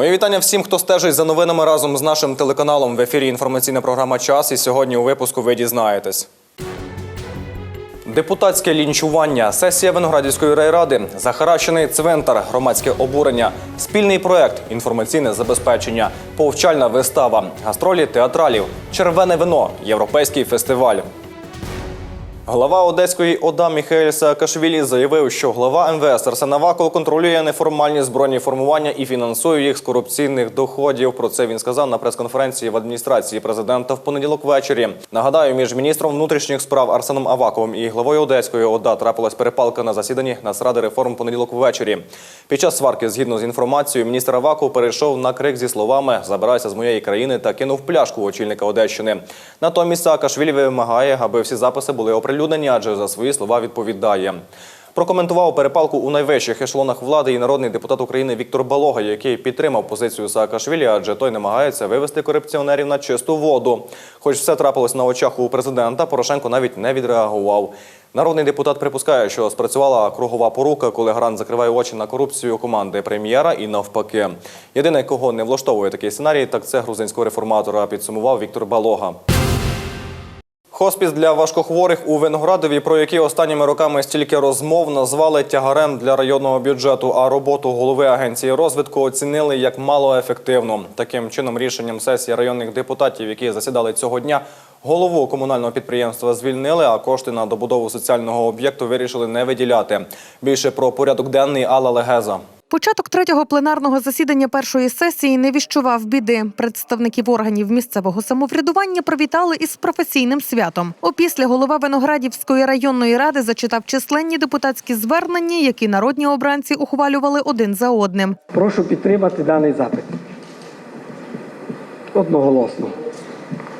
Моє вітання всім, хто стежить за новинами разом з нашим телеканалом. В ефірі інформаційна програма Час. І сьогодні у випуску ви дізнаєтесь. Депутатське лінчування, сесія Виноградівської райради, захаращений цвинтар, громадське обурення, спільний проект, інформаційне забезпечення, повчальна вистава, гастролі театралів, червене вино, європейський фестиваль. Глава Одеської ОДА Міхаель Саакашвілі заявив, що глава МВС Арсен Аваков контролює неформальні збройні формування і фінансує їх з корупційних доходів. Про це він сказав на прес-конференції в адміністрації президента в понеділок ввечері. Нагадаю, між міністром внутрішніх справ Арсеном Аваковим і главою Одеської ОДА трапилась перепалка на засіданні Нацради реформ понеділок ввечері. Під час сварки, згідно з інформацією, міністр Аваков перейшов на крик зі словами Забирайся з моєї країни та кинув пляшку очільника Одещини. Натомість Саакашвілі вимагає, аби всі записи були оприлюднені, адже за свої слова відповідає. Прокоментував перепалку у найвищих ешелонах влади і народний депутат України Віктор Балога, який підтримав позицію Саакашвілі, адже той намагається вивести корупціонерів на чисту воду. Хоч все трапилось на очах у президента, Порошенко навіть не відреагував. Народний депутат припускає, що спрацювала кругова порука, коли Грант закриває очі на корупцію команди прем'єра і навпаки. Єдине, кого не влаштовує такий сценарій, так це грузинського реформатора. Підсумував Віктор Балога. Хоспіс для важкохворих у Виноградові, про які останніми роками стільки розмов назвали тягарем для районного бюджету, а роботу голови агенції розвитку оцінили як малоефективну. Таким чином, рішенням сесії районних депутатів, які засідали цього дня, голову комунального підприємства звільнили, а кошти на добудову соціального об'єкту вирішили не виділяти. Більше про порядок денний Алла Легеза. Початок третього пленарного засідання першої сесії не віщував біди. Представників органів місцевого самоврядування привітали із професійним святом. Опісля голова Виноградівської районної ради зачитав численні депутатські звернення, які народні обранці ухвалювали один за одним. Прошу підтримати даний запит. Одноголосно.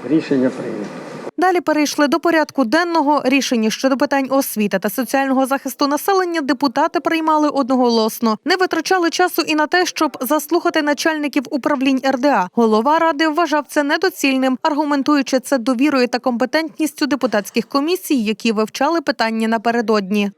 Рішення прийнято. Далі перейшли до порядку денного. Рішення щодо питань освіти та соціального захисту населення депутати приймали одноголосно. Не витрачали часу і на те, щоб заслухати начальників управлінь РДА. Голова ради вважав це недоцільним, аргументуючи це довірою та компетентністю депутатських комісій, які вивчали питання напередодні.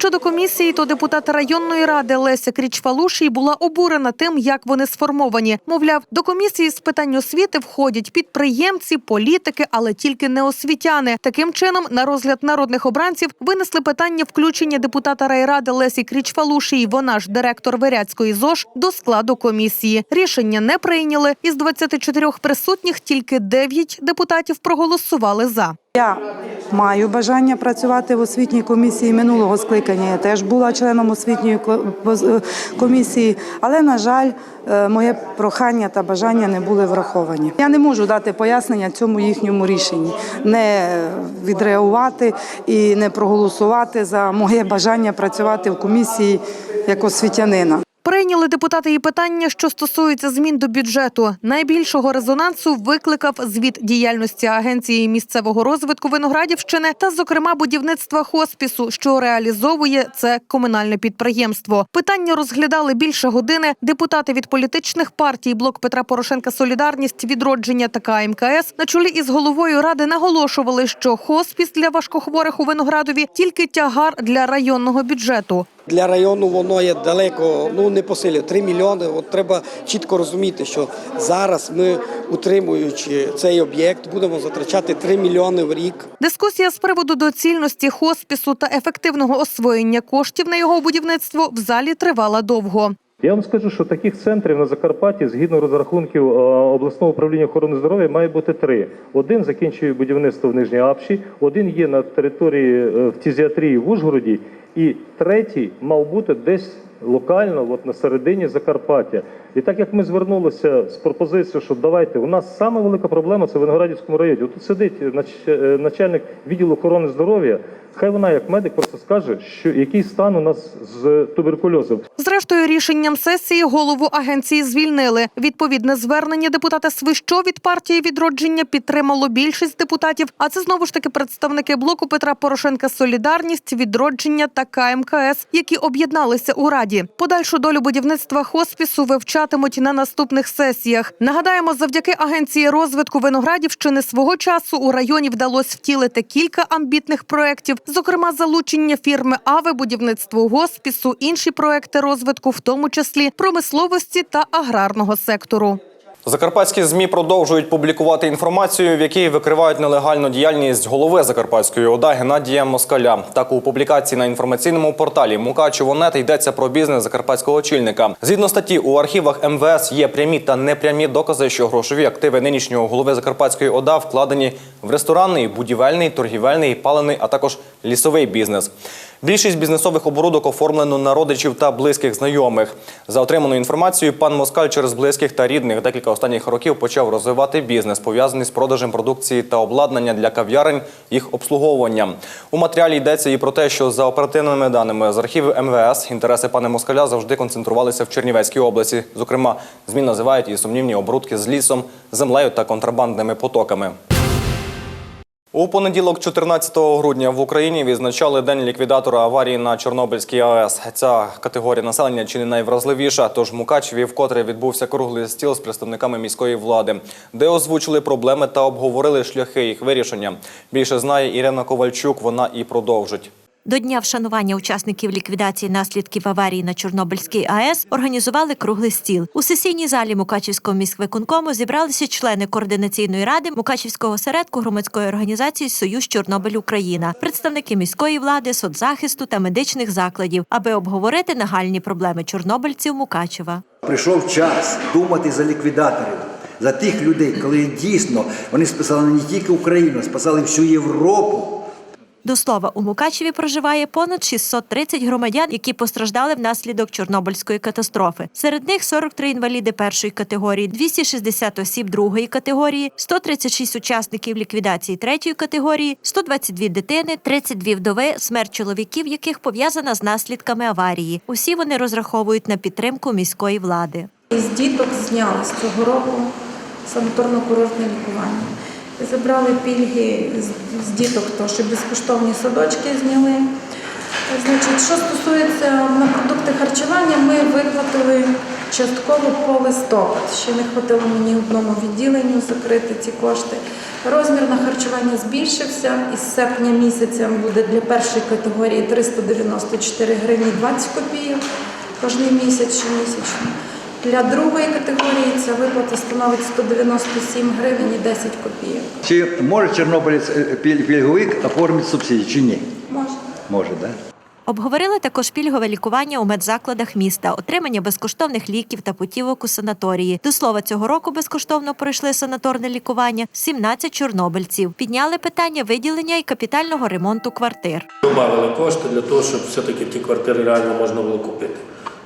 Щодо комісії, то депутат районної ради Леся Крічфалушій була обурена тим, як вони сформовані. Мовляв, до комісії з питань освіти входять підприємці, політики, але тільки не освітяни. Таким чином, на розгляд народних обранців винесли питання включення депутата райради Лесі Крічфалушій, вона ж директор Виряцької ЗОЖ, до складу комісії. Рішення не прийняли. Із 24 присутніх тільки 9 депутатів проголосували за. Я маю бажання працювати в освітній комісії минулого скликання. Я теж була членом освітньої комісії, але на жаль, е, моє прохання та бажання не були враховані. Я не можу дати пояснення цьому їхньому рішенні, не відреагувати і не проголосувати за моє бажання працювати в комісії як освітянина. Прийняли депутати і питання, що стосуються змін до бюджету. Найбільшого резонансу викликав звіт діяльності агенції місцевого розвитку Виноградівщини та, зокрема, будівництва хоспісу, що реалізовує це комунальне підприємство. Питання розглядали більше години. Депутати від політичних партій блок Петра Порошенка Солідарність, відродження та КМКС на чолі із головою ради наголошували, що хоспіс для важкохворих у Виноградові тільки тягар для районного бюджету. Для району воно є далеко, ну не посилює. силі, 3 мільйони. От треба чітко розуміти, що зараз ми, утримуючи цей об'єкт, будемо затрачати 3 мільйони в рік. Дискусія з приводу доцільності хоспісу та ефективного освоєння коштів на його будівництво в залі тривала довго. Я вам скажу, що таких центрів на Закарпатті, згідно розрахунків е, обласного управління охорони здоров'я, має бути три. Один закінчує будівництво в Нижній Апші, один є на території е, в фтизіатрії в Ужгороді, і третій мав бути десь локально, от на середині Закарпаття. І так як ми звернулися з пропозицією, що давайте, у нас саме велика проблема це в Виноградівському районі. Тут сидить е, начальник відділу охорони здоров'я. Хай вона, як медик, просто скаже, що який стан у нас з туберкульозом. Зрештою, рішенням сесії голову агенції звільнили. Відповідне звернення депутата Свищо від партії відродження підтримало більшість депутатів. А це знову ж таки представники блоку Петра Порошенка Солідарність, відродження та КМКС, які об'єдналися у раді. Подальшу долю будівництва хоспісу вивчали звучатимуть на наступних сесіях. Нагадаємо, завдяки агенції розвитку Виноградівщини свого часу у районі вдалося втілити кілька амбітних проєктів, зокрема залучення фірми Аве, будівництво госпісу, інші проекти розвитку, в тому числі промисловості та аграрного сектору. Закарпатські змі продовжують публікувати інформацію, в якій викривають нелегальну діяльність голови Закарпатської ОДА Геннадія Москаля. Так у публікації на інформаційному порталі Мукачево.нет йдеться про бізнес закарпатського очільника. Згідно статті, у архівах МВС є прямі та непрямі докази, що грошові активи нинішнього голови Закарпатської ОДА вкладені в ресторанний, будівельний, торгівельний, палений, а також лісовий бізнес. Більшість бізнесових оборудок оформлено на родичів та близьких знайомих. За отриманою інформацією, пан Москаль через близьких та рідних декілька останніх років почав розвивати бізнес, пов'язаний з продажем продукції та обладнання для кав'ярень, їх обслуговуванням. У матеріалі йдеться і про те, що за оперативними даними з архівів МВС інтереси пана Москаля завжди концентрувалися в Чернівецькій області. Зокрема, змі називають і сумнівні оборудки з лісом, землею та контрабандними потоками. У понеділок, 14 грудня, в Україні відзначали день ліквідатора аварії на Чорнобильській АЕС. Ця категорія населення чи не найвразливіша. Тож Мукачеві вкотре відбувся круглий стіл з представниками міської влади, де озвучили проблеми та обговорили шляхи їх вирішення. Більше знає Ірина Ковальчук. Вона і продовжить. До дня вшанування учасників ліквідації наслідків аварії на Чорнобильській АЕС організували круглий стіл. У сесійній залі Мукачівського міськвиконкому зібралися члени координаційної ради Мукачівського осередку громадської організації Союз Чорнобиль Україна, представники міської влади, соцзахисту та медичних закладів, аби обговорити нагальні проблеми чорнобильців Мукачева. Прийшов час думати за ліквідаторів, за тих людей, коли дійсно вони спасали не тільки Україну, спасали всю Європу. До слова, у Мукачеві проживає понад 630 громадян, які постраждали внаслідок Чорнобильської катастрофи. Серед них 43 інваліди першої категорії, 260 осіб другої категорії, 136 учасників ліквідації третьої категорії, 122 дитини, 32 вдови, смерть чоловіків, яких пов'язана з наслідками аварії. Усі вони розраховують на підтримку міської влади. Із діток зняли з цього року санаторно-курортне лікування. Забрали пільги з, діток, то що безкоштовні садочки зняли. Значить, що стосується на продукти харчування, ми виплатили частково по листопад. Ще не хватило мені одному відділенню закрити ці кошти. Розмір на харчування збільшився. Із серпня місяця буде для першої категорії 394 гривні 20 копійок кожний місяць щомісячно. Для другої категорії ця виплата становить 197 гривень і 10 копійок. Чи може чорнобилець е, піль- пільговик оформити субсидії, чи ні? Можна. Може, так? Да? Обговорили також пільгове лікування у медзакладах міста, отримання безкоштовних ліків та путівок у санаторії. До слова, цього року безкоштовно пройшли санаторне лікування 17 чорнобильців. Підняли питання виділення і капітального ремонту квартир. Добавили кошти для того, щоб все-таки ті квартири реально можна було купити.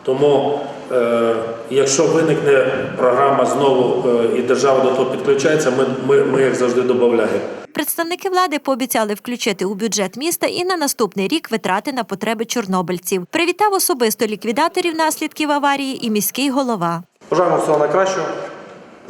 Тому, е, якщо виникне програма знову е, і держава до того підключається, ми, ми, ми як завжди додаємо. Представники влади пообіцяли включити у бюджет міста і на наступний рік витрати на потреби чорнобильців. Привітав особисто ліквідаторів наслідків аварії і міський голова. Бажаємо всього найкращого.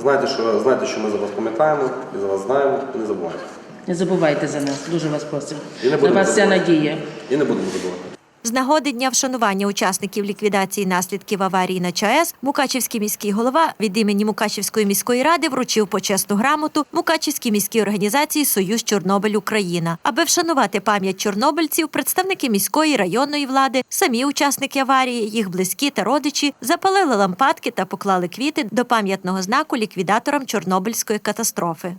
Знайте, що знайте, що ми за вас пам'ятаємо і за вас знаємо, і не забуваємо. Не забувайте за нас, дуже вас просимо. І не На будемо вас вся надія. І не будемо забувати. З нагоди дня вшанування учасників ліквідації наслідків аварії на ЧАЕС Мукачівський міський голова від імені Мукачівської міської ради вручив почесну грамоту Мукачівській міській організації Союз Чорнобиль Україна. Аби вшанувати пам'ять чорнобильців, представники міської районної влади, самі учасники аварії, їх близькі та родичі запалили лампадки та поклали квіти до пам'ятного знаку ліквідаторам Чорнобильської катастрофи.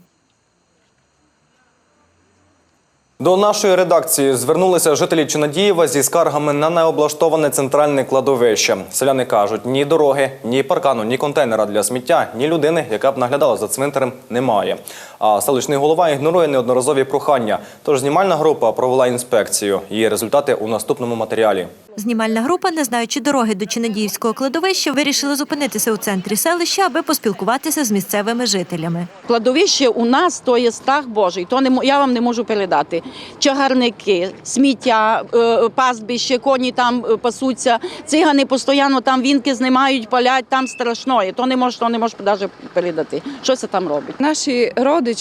До нашої редакції звернулися жителі Чинадієва зі скаргами на необлаштоване центральне кладовище. Селяни кажуть, ні дороги, ні паркану, ні контейнера для сміття, ні людини, яка б наглядала за цвинтарем, немає. А селищний голова ігнорує неодноразові прохання. Тож знімальна група провела інспекцію. Її результати у наступному матеріалі. Знімальна група, не знаючи дороги до Чинадіївського кладовища, вирішила зупинитися у центрі селища, аби поспілкуватися з місцевими жителями. Кладовище у нас то є страх Божий, то не мо- я вам не можу передати. Чагарники, сміття, е, пастбище, коні там е, пасуться, цигани постійно там вінки знімають, палять, там страшно. То не можеш, то не можеш навіть передати. Що це там робить? Наші родичі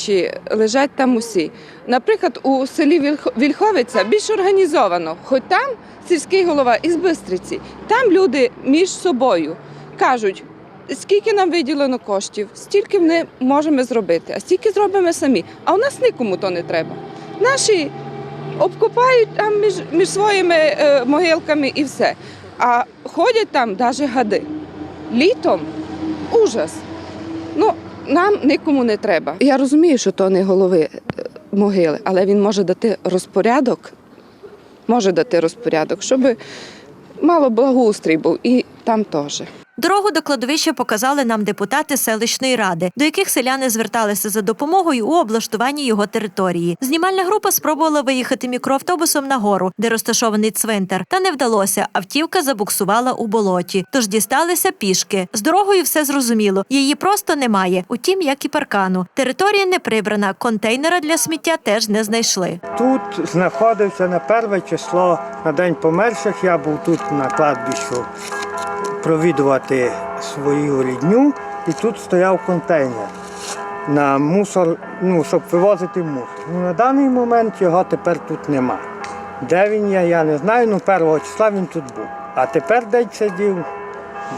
лежать там усі. Наприклад, у селі Вільховиця більш організовано, хоч там сільський голова із Бистриці. Там люди між собою кажуть: скільки нам виділено коштів, стільки ми можемо зробити, а стільки зробимо самі. А у нас нікому то не треба. Наші обкопають там між, між своїми е, могилками і все. А ходять там навіть гади. Літом ужас. Ну, нам нікому не треба. Я розумію, що то не голови е, могили, але він може дати розпорядок, може дати розпорядок, щоб мало благоустрій був і там теж. Дорогу до кладовища показали нам депутати селищної ради, до яких селяни зверталися за допомогою у облаштуванні його території. Знімальна група спробувала виїхати мікроавтобусом на гору, де розташований цвинтар, та не вдалося. Автівка забуксувала у болоті, тож дісталися пішки. З дорогою все зрозуміло. Її просто немає. Утім, як і паркану. Територія не прибрана, контейнера для сміття теж не знайшли. Тут знаходився на перше число на День померших. Я був тут на кладбищу провідувати свою рідню, і тут стояв контейнер на мусор, ну, щоб вивозити мусор. Ну, на даний момент його тепер тут нема. Де він є, я не знаю, ну першого числа він тут був. А тепер де сидів,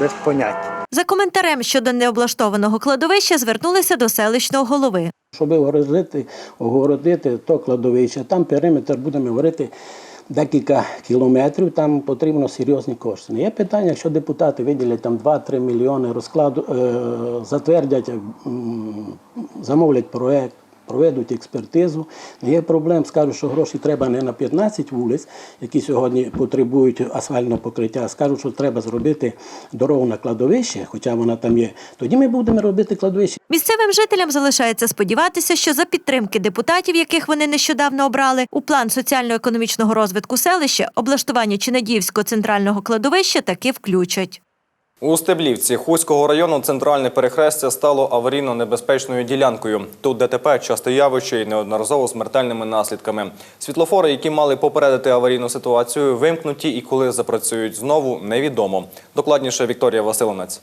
без поняття. За коментарем щодо необлаштованого кладовища звернулися до селищного голови. Щоб огородити, огородити то кладовище, там периметр будемо говорити декілька кілометрів, там потрібно серйозні кошти. Є питання, якщо депутати виділять там 2-3 мільйони розкладу, е, затвердять, замовлять проект. Проведуть експертизу. Не є проблем, скажуть, що гроші треба не на 15 вулиць, які сьогодні потребують асфальтного покриття, а скажуть, що треба зробити дорогу на кладовище, хоча вона там є. Тоді ми будемо робити кладовище. Місцевим жителям залишається сподіватися, що за підтримки депутатів, яких вони нещодавно обрали, у план соціально-економічного розвитку селища облаштування Чинадіївського центрального кладовища таки включать. У Стеблівці Хуського району центральне перехрестя стало аварійно небезпечною ділянкою. Тут ДТП часто явище і неодноразово смертельними наслідками. Світлофори, які мали попередити аварійну ситуацію, вимкнуті і коли запрацюють знову, невідомо. Докладніше Вікторія Василинець.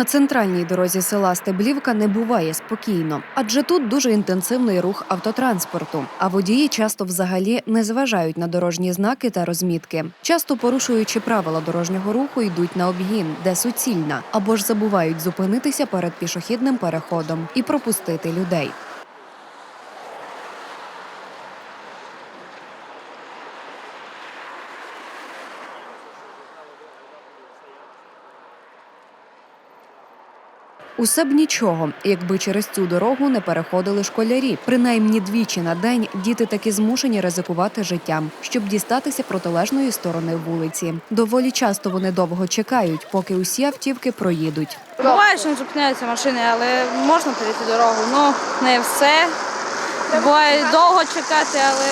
На центральній дорозі села Стеблівка не буває спокійно, адже тут дуже інтенсивний рух автотранспорту. А водії часто взагалі не зважають на дорожні знаки та розмітки. Часто порушуючи правила дорожнього руху, йдуть на обгін, де суцільна, або ж забувають зупинитися перед пішохідним переходом і пропустити людей. Усе б нічого, якби через цю дорогу не переходили школярі. Принаймні двічі на день діти таки змушені ризикувати життям, щоб дістатися протилежної сторони вулиці. Доволі часто вони довго чекають, поки усі автівки проїдуть. Буває, що не зупиняються машини, але можна перейти дорогу. Ну, не все. Буває довго чекати, але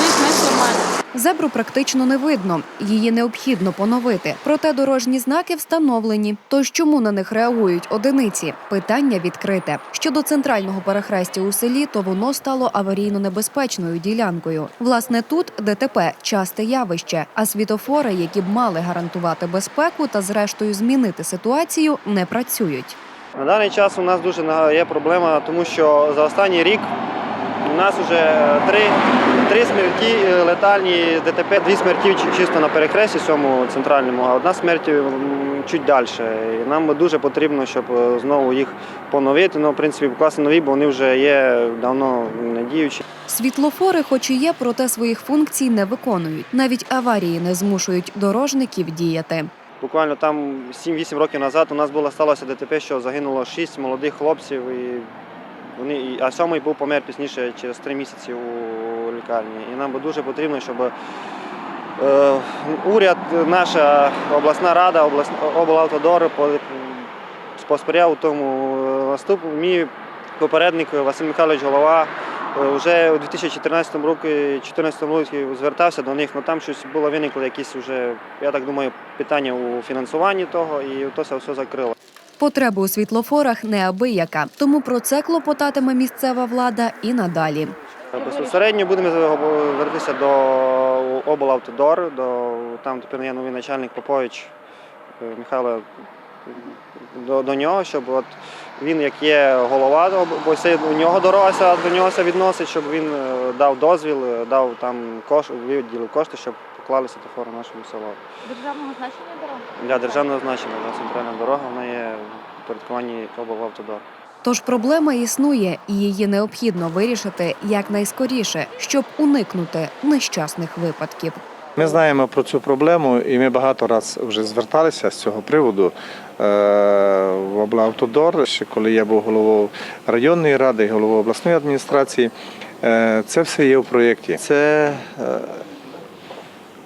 більш-менш нормально. Зебру практично не видно, її необхідно поновити. Проте дорожні знаки встановлені. Тож чому на них реагують одиниці? Питання відкрите. Щодо центрального перехрестя у селі, то воно стало аварійно небезпечною ділянкою. Власне, тут ДТП часте явище, а світофори, які б мали гарантувати безпеку та зрештою змінити ситуацію, не працюють. На даний час у нас дуже є проблема, тому що за останній рік у нас вже три, три смерті е, летальні ДТП, дві смерті чисто на перехресті цьому центральному, а одна смерть чуть далі. І нам дуже потрібно, щоб е, знову їх поновити. Ну, в принципі, покласти нові, бо вони вже є давно не діючі. Світлофори, хоч і є, проте своїх функцій не виконують. Навіть аварії не змушують дорожників діяти. Буквально там 7-8 років назад у нас було сталося ДТП, що загинуло 6 молодих хлопців, і вони, а сьомий був помер пізніше через 3 місяці у лікарні. І нам би дуже потрібно, щоб е, уряд, наша обласна рада, облас, облавтодор по- посприяв тому наступу. Мій попередник Василь Михайлович Голова е, вже у 2014 році 2014 році звертався до них, але там щось було виникло якісь вже, я так думаю, питання у фінансуванні того, і то все закрило. Потреба у світлофорах неабияка, тому про це клопотатиме місцева влада і надалі. Безпосередньо будемо звертатися до облавтодор, до там тепер є новий начальник Попович е, Михайло до, до нього, щоб от він, як є голова, бо це у нього дорога до нього відносить, щоб він е, дав дозвіл, е, дав там кош, виділив кошти, щоб поклали світофори нашому селу. Державного значення дорога? Для державного значення для центральна дорога вона є в порядкуванні облавтодор. Тож проблема існує, і її необхідно вирішити якнайскоріше, щоб уникнути нещасних випадків. Ми знаємо про цю проблему, і ми багато разів вже зверталися з цього приводу е, в облавтодор, ще коли я був головою районної ради, головою обласної адміністрації. Е, Це все є в проєкті. Це е,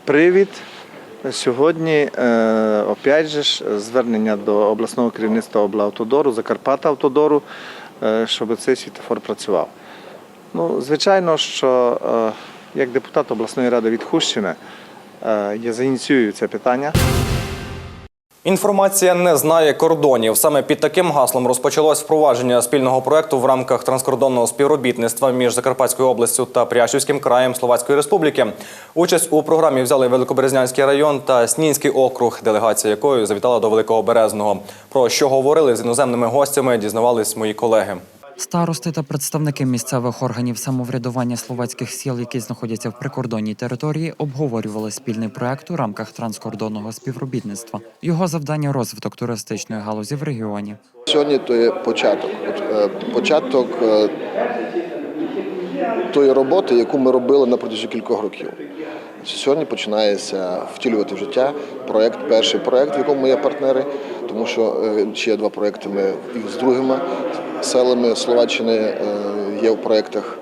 привід сьогодні, е, опять же звернення до обласного керівництва облавтодору, Закарпата Автодору, е, щоб цей світофор працював. Ну, звичайно, що е, як депутат обласної ради від Хущини я заініціюю це питання. Інформація не знає кордонів. Саме під таким гаслом розпочалось впровадження спільного проекту в рамках транскордонного співробітництва між Закарпатською областю та Прящівським краєм Словацької Республіки. Участь у програмі взяли Великоберезнянський район та Снінський округ, делегація якої завітала до Великого Березного. Про що говорили з іноземними гостями, дізнавались мої колеги. Старости та представники місцевих органів самоврядування словацьких сіл, які знаходяться в прикордонній території, обговорювали спільний проект у рамках транскордонного співробітництва. Його завдання розвиток туристичної галузі в регіоні. Сьогодні то є початок. Е, Початок е, тої роботи, яку ми робили на протязі кількох років. Сьогодні починається втілювати в життя проект, перший проект, в якому є партнери, тому що е, ще два проекти. Ми і з другими селами Словаччини е, є в проектах.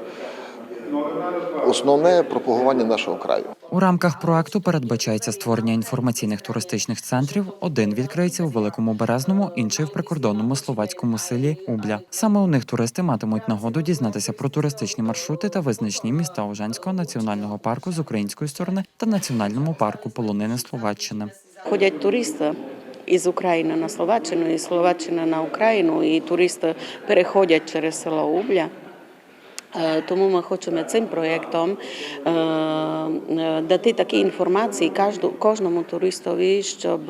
Основне пропагування нашого краю. У рамках проекту передбачається створення інформаційних туристичних центрів. Один відкриється у Великому Березному, інший в прикордонному словацькому селі Убля. Саме у них туристи матимуть нагоду дізнатися про туристичні маршрути та визначні міста Ужанського національного парку з української сторони та національному парку полонини Словаччини. Ходять туристи із України на Словаччину, і Словаччина на Україну, і туристи переходять через село Убля. Е, Тому ми хочемо цим проєктом е, е, дати такі інформації кожному туристові, щоб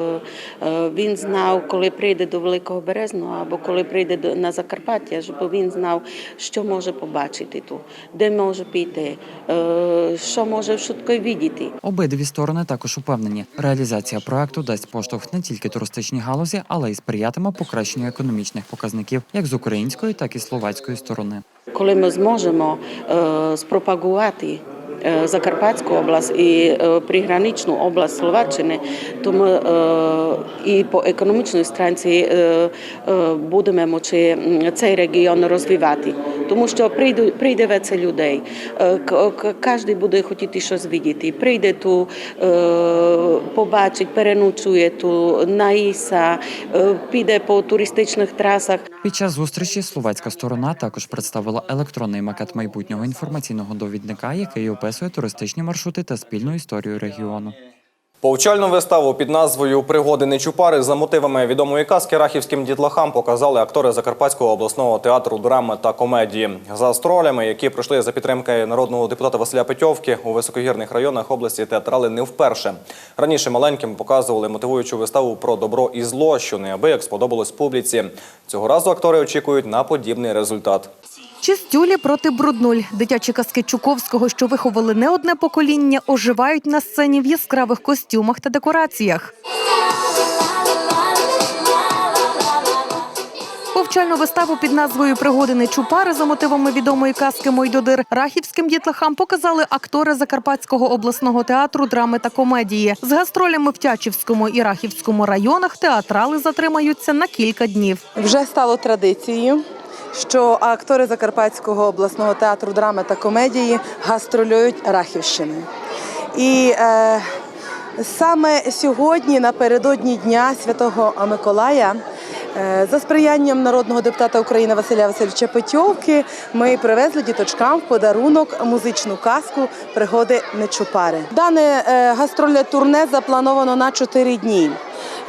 він знав, коли прийде до Великого Березного або коли прийде на Закарпаття, щоб він знав, що може побачити тут, де може піти, що може швидко видіти. Обидві сторони також упевнені, реалізація проекту дасть поштовх не тільки туристичній галузі, але й сприятиме покращенню економічних показників як з української, так і словацької сторони. Коли ми зможемо е, спропагувати е, Закарпатську область і е, приграничну область Словаччини, то ми е, і по економічній странці е, е, будемо мочи цей регіон розвивати. Тому що прийде, прийде веце людей, е, кожен буде хотіти щось видіти. Прийде ту, е, побачить, переночує ту, наїса, е, піде по туристичних трасах. Під час зустрічі словацька сторона також представила електронний макет майбутнього інформаційного довідника, який описує туристичні маршрути та спільну історію регіону. Повчальну виставу під назвою Пригоди Нечупари за мотивами відомої казки рахівським дітлахам показали актори Закарпатського обласного театру драми та комедії. За стролями, які пройшли за підтримки народного депутата Василя Петьовки у високогірних районах області, театрали не вперше. Раніше маленьким показували мотивуючу виставу про добро і зло, що неабияк сподобалось публіці. Цього разу актори очікують на подібний результат. Чистюлі проти бруднуль. Дитячі казки Чуковського, що виховали не одне покоління, оживають на сцені в яскравих костюмах та декораціях. Повчальну виставу під назвою Пригоди Нечупари за мотивами відомої казки Мойдодир рахівським дітлахам показали актори Закарпатського обласного театру драми та комедії. З гастролями в Тячівському і Рахівському районах театрали затримаються на кілька днів. Вже стало традицією, що актори Закарпатського обласного театру драми та комедії гастролюють Рахівщиною. І е, саме сьогодні, напередодні Дня Святого Миколая, за сприянням народного депутата України Василя Васильовича Петьовки, ми привезли діточкам в подарунок музичну казку Пригоди Нечупари. Дане е, гастрольне турне заплановано на 4 дні.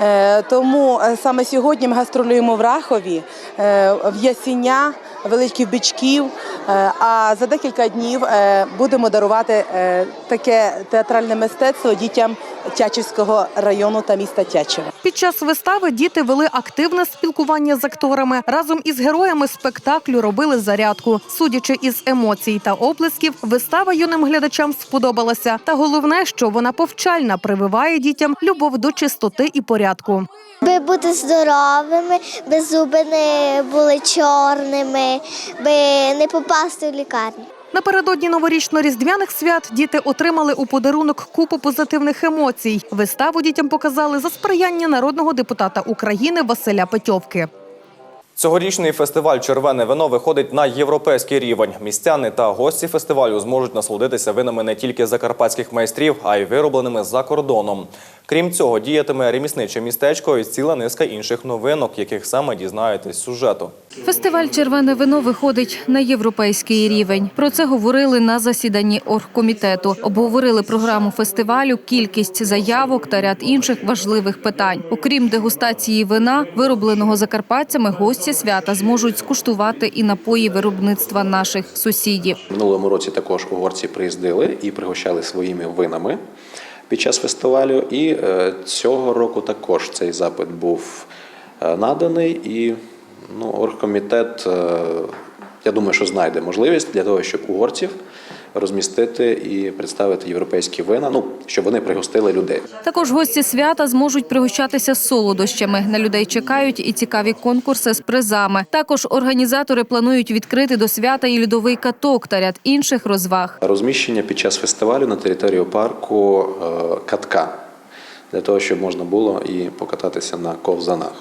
Е, Тому е, саме сьогодні ми гастролюємо в Рахові, е, в Ясіня, Великих Бичків, Е, А за декілька днів е, будемо дарувати е, таке театральне мистецтво дітям Тячівського району та міста Тячева. Під час вистави діти вели активне спілкування з акторами. Разом із героями спектаклю робили зарядку. Судячи із емоцій та оплесків, вистава юним глядачам сподобалася. Та головне, що вона повчальна, прививає дітям любов до чистоти і порядку. Би бути здоровими, би зуби не були чорними, би не попасти в лікарню. Напередодні новорічно-різдвяних свят діти отримали у подарунок купу позитивних емоцій. Виставу дітям показали за сприяння народного депутата України Василя Петьовки. Цьогорічний фестиваль Червене вино виходить на європейський рівень. Містяни та гості фестивалю зможуть насолодитися винами не тільки закарпатських майстрів, а й виробленими за кордоном. Крім цього, діятиме ремісниче містечко і ціла низка інших новинок, яких саме дізнаєтесь з сюжету. Фестиваль Червене вино виходить на європейський рівень. Про це говорили на засіданні оргкомітету. Обговорили програму фестивалю, кількість заявок та ряд інших важливих питань. Окрім дегустації вина, виробленого закарпатцями, гості свята зможуть скуштувати і напої виробництва наших сусідів. Минулому році також угорці приїздили і пригощали своїми винами під час фестивалю. І е, цього року також цей запит був е, наданий. І ну, оргкомітет, е, я думаю, що знайде можливість для того, щоб угорців розмістити і представити європейські вина, ну щоб вони пригостили людей. Також гості свята зможуть пригощатися солодощами. На людей чекають і цікаві конкурси з призами. Також організатори планують відкрити до свята і льодовий каток та ряд інших розваг. Розміщення під час фестивалю на території парку е, катка для того, щоб можна було і покататися на ковзанах.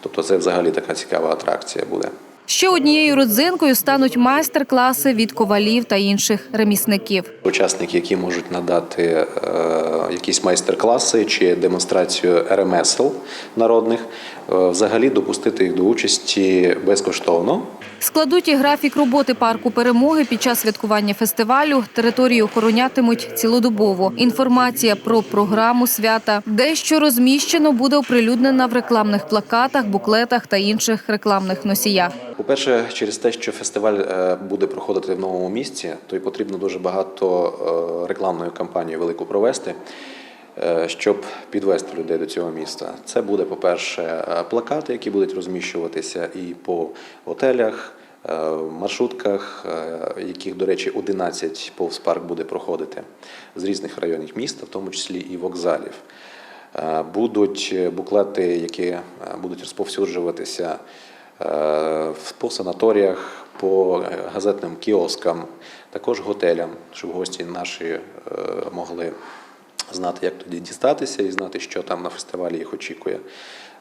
Тобто це взагалі така цікава атракція буде. Ще однією родзинкою стануть майстер-класи від ковалів та інших ремісників. Учасники, які можуть надати е, якісь майстер-класи чи демонстрацію ремесел народних, е, взагалі допустити їх до участі безкоштовно. Складуть і графік роботи парку перемоги під час святкування фестивалю. Територію охоронятимуть цілодобово. Інформація про програму свята, дещо розміщено, буде оприлюднена в рекламних плакатах, буклетах та інших рекламних носіях. По-перше, через те, що фестиваль е, буде проходити в новому місці, то й потрібно дуже багато е, рекламної кампанії велику провести, щоб підвести людей до цього міста. Це буде, по-перше, е, плакати, які будуть розміщуватися і по готелях, е, маршрутках, е, яких, до речі, 11 повз парк буде проходити з різних районів міста, в тому числі і вокзалів. Е, Будуть буклети, які е, будуть розповсюджуватися е, по санаторіях, по е, газетним кіоскам, також готелям, щоб гості наші е, могли знати, як туди дістатися і знати, що там на фестивалі їх очікує.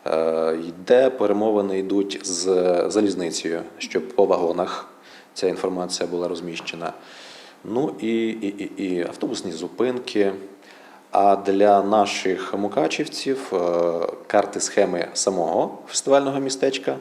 Е, Йде перемовини йдуть з залізницею, щоб по вагонах ця інформація була розміщена. Ну і, і, і, і автобусні зупинки. А для наших мукачівців е, карти схеми самого фестивального містечка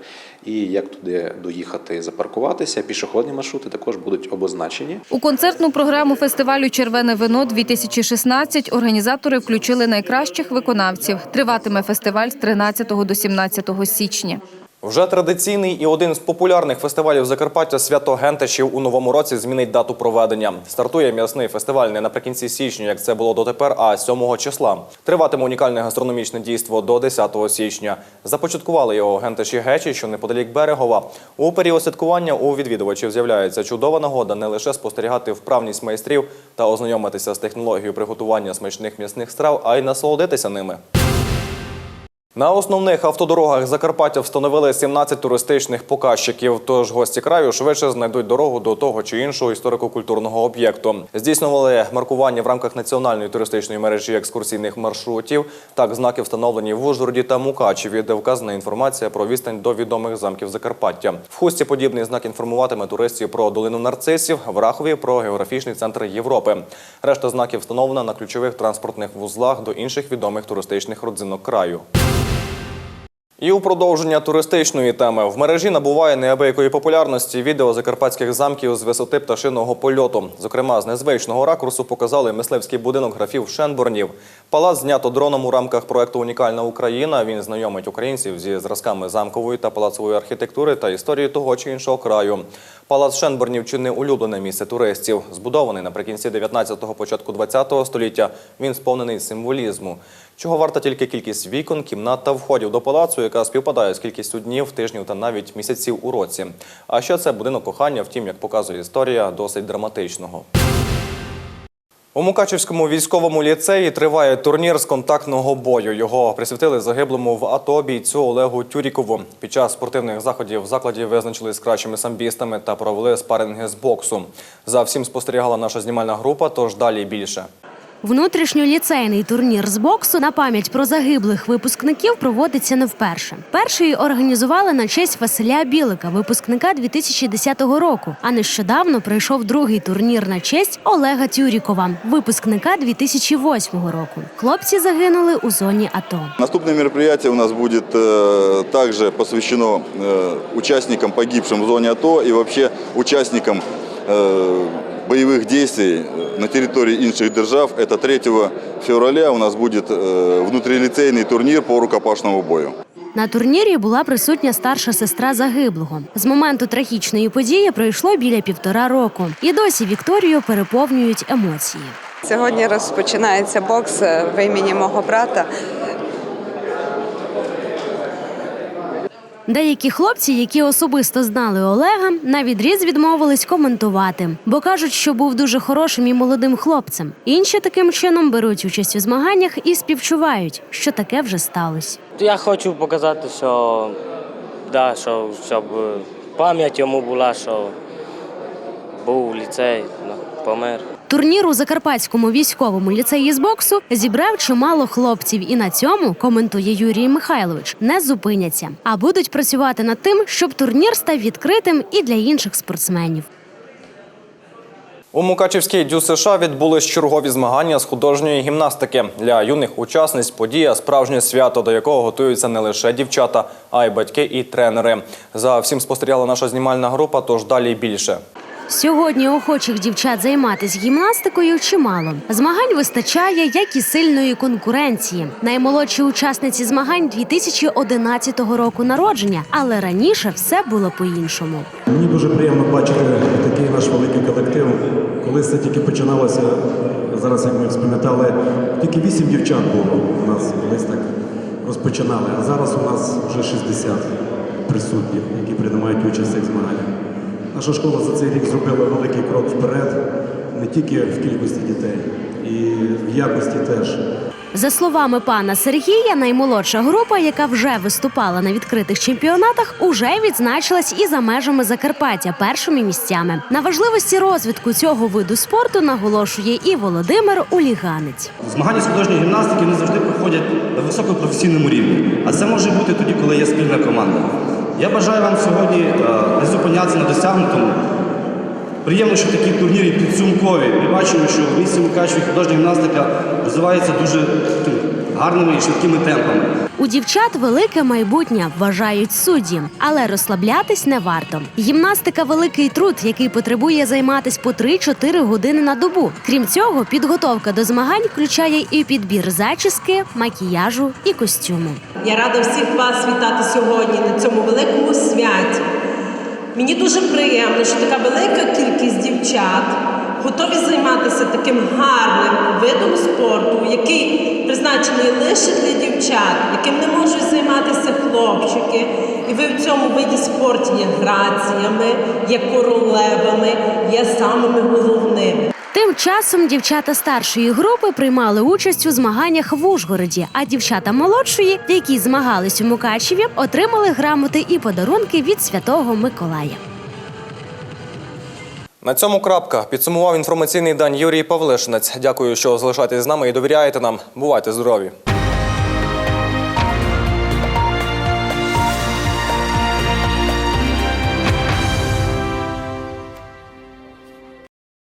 і як туди доїхати запаркуватися. Пішохідні маршрути також будуть обозначені. У концертну програму фестивалю Червене вино 2016 організатори включили найкращих виконавців. Триватиме фестиваль з 13 до 17 січня. Вже традиційний і один з популярних фестивалів Закарпаття свято Гентешів у новому році змінить дату проведення. Стартує м'ясний фестиваль не наприкінці січня, як це було дотепер, а 7 числа. Триватиме унікальне гастрономічне дійство до 10 січня. Започаткували його Гентеші Гечі, що неподалік берегова. У період святкування у відвідувачів з'являється чудова нагода не лише спостерігати вправність майстрів та ознайомитися з технологією приготування смачних м'ясних страв, а й насолодитися ними. На основних автодорогах Закарпаття встановили 17 туристичних показчиків, тож гості краю швидше знайдуть дорогу до того чи іншого історико-культурного об'єкту. Здійснювали маркування в рамках національної туристичної мережі екскурсійних маршрутів. Так, знаки встановлені в Ужгороді та Мукачеві, де вказана інформація про відстань до відомих замків Закарпаття. В хусті подібний знак інформуватиме туристів про долину нарцисів, в Рахові про географічний центр Європи. Решта знаків встановлена на ключових транспортних вузлах до інших відомих туристичних родзинок краю. І у продовження туристичної теми в мережі набуває неабиякої популярності відео закарпатських замків з висоти пташиного польоту. Зокрема, з незвичного ракурсу показали мисливський будинок графів Шенборнів. Палац знято дроном у рамках проекту Унікальна Україна. Він знайомить українців зі зразками замкової та палацової архітектури та історії того чи іншого краю. Палац Шенборнів чи не улюблене місце туристів. Збудований наприкінці 19-го, початку 20-го століття. Він сповнений символізму. Чого варта тільки кількість вікон, кімнат та входів до палацу, яка співпадає з кількістю днів, тижнів та навіть місяців у році. А ще це будинок кохання, втім, як показує історія, досить драматичного. У Мукачівському військовому ліцеї триває турнір з контактного бою. Його присвятили загиблому в АТО бійцю Олегу Тюрікову. Під час спортивних заходів в закладі визначили з кращими самбістами та провели спаринги з боксу. За всім спостерігала наша знімальна група, тож далі більше. Внутрішньоліцейний турнір з боксу на пам'ять про загиблих випускників проводиться не вперше. Перший організували на честь Василя Білика, випускника 2010 року. А нещодавно прийшов другий турнір на честь Олега Тюрікова, випускника 2008 року. Хлопці загинули у зоні АТО. Наступное мероприятие у нас будет э, также посвящено э, участникам, погибшим в зоне АТО и вообще участникам э, боевых действий э, на территории інших держав. Это 3 февраля у нас будет э, внутрилицейный турнир по рукопашному бою. На турнірі була присутня старша сестра загиблого. З моменту трагічної події пройшло біля півтора року, і досі Вікторію переповнюють емоції. Сьогодні розпочинається бокс е, в імені мого брата. Деякі хлопці, які особисто знали Олега, на відріз відмовились коментувати, бо кажуть, що був дуже хорошим і молодим хлопцем. Інші таким чином беруть участь у змаганнях і співчувають, що таке вже сталося. Я хочу показати, що, да, що щоб пам'ять йому була, що був ліцей, ну, помер. Турнір у Закарпатському військовому ліцеї з боксу зібрав чимало хлопців, і на цьому коментує Юрій Михайлович. Не зупиняться, а будуть працювати над тим, щоб турнір став відкритим і для інших спортсменів. У Мукачівській ДЮСШ США відбулись чергові змагання з художньої гімнастики. Для юних учасниць подія справжнє свято, до якого готуються не лише дівчата, а й батьки і тренери. За всім спостерігала наша знімальна група, тож далі більше. Сьогодні охочих дівчат займатися гімнастикою чимало. Змагань вистачає, як і сильної конкуренції. Наймолодші учасниці змагань 2011 року народження, але раніше все було по-іншому. Мені дуже приємно бачити такий наш великий колектив. Колись це тільки починалося, зараз як ми спам'ятали, тільки вісім дівчат було у нас колись так розпочинали. А зараз у нас вже 60 присутніх, які приймають участь в цих змаганнях. Наша школа за цей рік зробила великий крок вперед, не тільки в кількості дітей, і в якості теж. За словами пана Сергія, наймолодша група, яка вже виступала на відкритих чемпіонатах, уже відзначилась і за межами Закарпаття першими місцями. На важливості розвитку цього виду спорту наголошує і Володимир Уліганець. Змагання з художньої гімнастики не завжди проходять на високому професійному рівні, а це може бути тоді, коли є спільна команда. Я бажаю вам сьогодні е, не зупинятися на досягнутому. Приємно, що такі турніри підсумкові. Ми бачимо, що в місті Мукачеві художня гімнастика розвивається дуже гарними і швидкими темпами. У дівчат велике майбутнє вважають судді, але розслаблятись не варто. Гімнастика великий труд, який потребує займатись по 3-4 години на добу. Крім цього, підготовка до змагань включає і підбір зачіски, макіяжу і костюму. Я рада всіх вас вітати сьогодні на цьому великому святі. Мені дуже приємно, що така велика кількість дівчат готові займатися таким гарним видом спорту, який призначений лише для дівчат, яким не можуть займатися хлопчики. І ви в цьому виді спорту є граціями, є королевами, є самими головними. Тим часом дівчата старшої групи приймали участь у змаганнях в Ужгороді, а дівчата молодшої, які змагались у Мукачеві, отримали грамоти і подарунки від святого Миколая. На цьому крапка підсумував інформаційний день Юрій Павлишинець. Дякую, що залишаєтесь з нами і довіряєте нам. Бувайте здорові!